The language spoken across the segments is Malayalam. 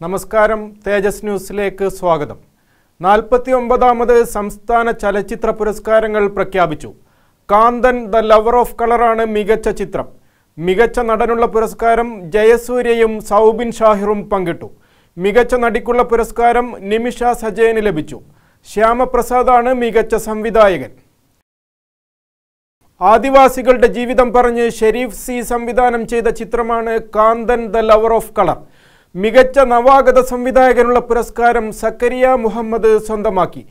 നമസ്കാരം തേജസ് ന്യൂസിലേക്ക് സ്വാഗതം. നാൽപ്പത്തി ഒമ്പതാമത് സംസ്ഥാന ചലച്ചിത്ര പുരസ്കാരങ്ങൾ പ്രഖ്യാപിച്ചു. കാന്തൻ ദ ലവർ ഓഫ് കളറാണ് മികച്ച ചിത്രം. മികച്ച നടനുള്ള പുരസ്കാരം ജയസൂര്യയും സൗബിൻ ഷാഹിറും പങ്കിട്ടു. മികച്ച നടിക്കുള്ള പുരസ്കാരം നിമിഷ സജയന് ലഭിച്ചു. ശ്യാമപ്രസാദാണ് മികച്ച സംവിധായകൻ. ആദിവാസികളുടെ ജീവിതം പറഞ്ഞ് ഷെരീഫ് സി സംവിധാനം ചെയ്ത ചിത്രമാണ് Kanthan the lover of colour. മികച്ച നവാഗത സംവിധായകനുള്ള പുരസ്കാരം സക്കരിയ മുഹമ്മദ് സ്വന്തമാക്കി.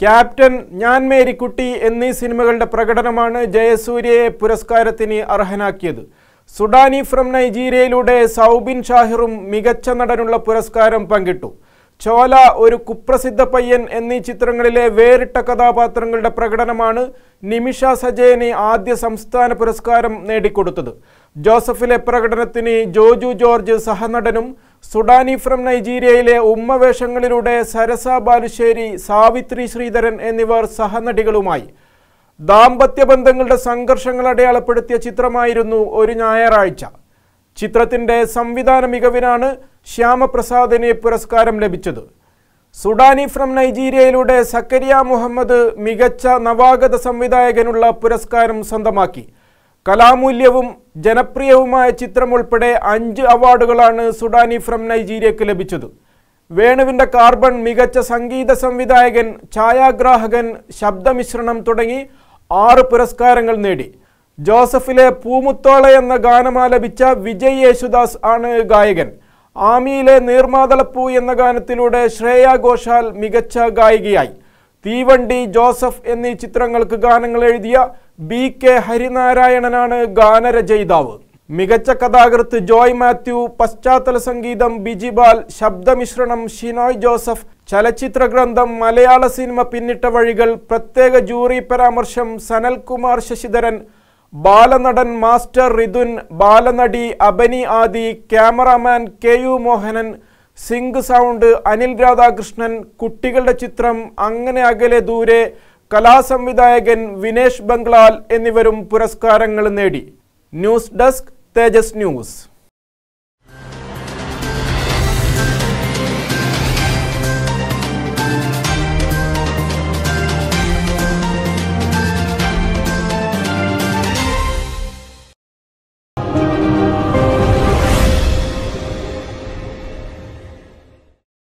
ക്യാപ്റ്റൻ ഞാൻ മേരിക്കുട്ടി എന്നീ സിനിമകളുടെ പ്രകടനമാണ് ജയസൂര്യയെ പുരസ്കാരത്തിന് അർഹനാക്കിയത്. സുഡാനി ഫ്രം നൈജീരിയയിലൂടെ സൗബിൻ ഷാഹിറും മികച്ച നടനുള്ള പുരസ്കാരം പങ്കിട്ടു. ചോല ഒരു കുപ്രസിദ്ധ പയ്യൻ എന്നീ ചിത്രങ്ങളിലെ വേറിട്ട കഥാപാത്രങ്ങളുടെ പ്രകടനമാണ് നിമിഷ സജയന് ആദ്യ സംസ്ഥാന പുരസ്കാരം നേടിക്കൊടുത്തത്. ജോസഫിലെ പ്രകടനത്തിന് ജോജു ജോർജ് സഹനടനും സുഡാനി ഫ്രം നൈജീരിയയിലെ ഉമ്മവേഷങ്ങളിലൂടെ സരസ ബാലുശ്ശേരി സാവിത്രി ശ്രീധരൻ എന്നിവർ സഹനടികളുമായി. ദാമ്പത്യ ബന്ധങ്ങളുടെ സംഘർഷങ്ങൾ അടയാളപ്പെടുത്തിയ ചിത്രമായിരുന്നു ഒരു ഞായറാഴ്ച. ചിത്രത്തിന്റെ സംവിധാന മികവിനാണ് ശ്യാമപ്രസാദിന് പുരസ്കാരം ലഭിച്ചത്. സുഡാനി ഫ്രം നൈജീരിയയിലൂടെ സക്കരിയ മുഹമ്മദ് മികച്ച നവാഗത സംവിധായകനുള്ള പുരസ്കാരം സ്വന്തമാക്കി. കലാമൂല്യവും ജനപ്രിയവുമായ ചിത്രം ഉൾപ്പെടെ അഞ്ച് അവാർഡുകളാണ് സുഡാനി ഫ്രം നൈജീരിയക്ക് ലഭിച്ചത്. വേണുവിന്റെ കാർബൺ മികച്ച സംഗീത സംവിധായകൻ ഛായാഗ്രാഹകൻ ശബ്ദമിശ്രണം തുടങ്ങി ആറ് പുരസ്കാരങ്ങൾ നേടി. ജോസഫിലെ പൂമുത്തോള എന്ന ഗാനമാലപിച്ച വിജയ് യേശുദാസ് ആണ് ഗായകൻ. ആമിയിലെ നീർമാതളപ്പൂ എന്ന ഗാനത്തിലൂടെ ശ്രേയ ഘോഷാൽ മികച്ച ഗായികയായി. തീവണ്ടി ജോസഫ് എന്നീ ചിത്രങ്ങൾക്ക് ഗാനങ്ങൾ എഴുതിയ ബി കെ ഹരിനാരായണനാണ് ഗാനരചയിതാവ്. മികച്ച കഥാകൃത്ത് ജോയ് മാത്യു പശ്ചാത്തല സംഗീതം ബിജിബാൽ ശബ്ദമിശ്രണം ഷിനോയ് ജോസഫ് ചലച്ചിത്ര ഗ്രന്ഥം മലയാള സിനിമ പിന്നിട്ട വഴികൾ പ്രത്യേക ജൂറി പരാമർശം സനൽകുമാർ ശശിധരൻ ബാലനടൻ master Rithun ബാലനടി Abani Adi cameraman K U Mohanan sync sound Anil Radhakrishnan കുട്ടികളുടെ ചിത്രം അങ്ങനെ അകലെ ദൂരെ കലാസംവിധായകൻ വിനേഷ് ബംഗ്ലാൽ എന്നിവരും പുരസ്കാരങ്ങൾ നേടി. News desk Tejas news.